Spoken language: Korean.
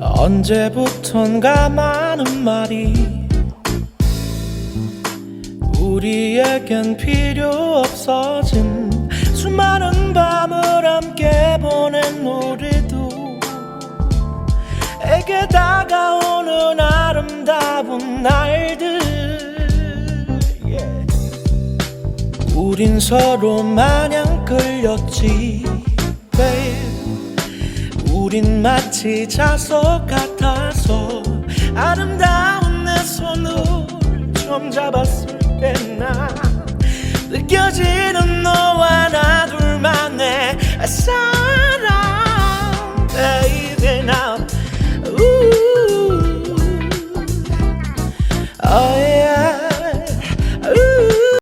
언제부턴가 많은 말이 우리에겐 필요 없어진 수많은 밤을 함께 보낸 우리도 에게 다가오는 아름다운 날들 yeah. 우린 서로 마냥 끌렸지. 우린 마치 자석 같아서 아름다운 내 손을 좀 잡았을 때나 느껴지는 너와 나 둘만의 아, 사랑 Baby now Ooh. Oh, yeah.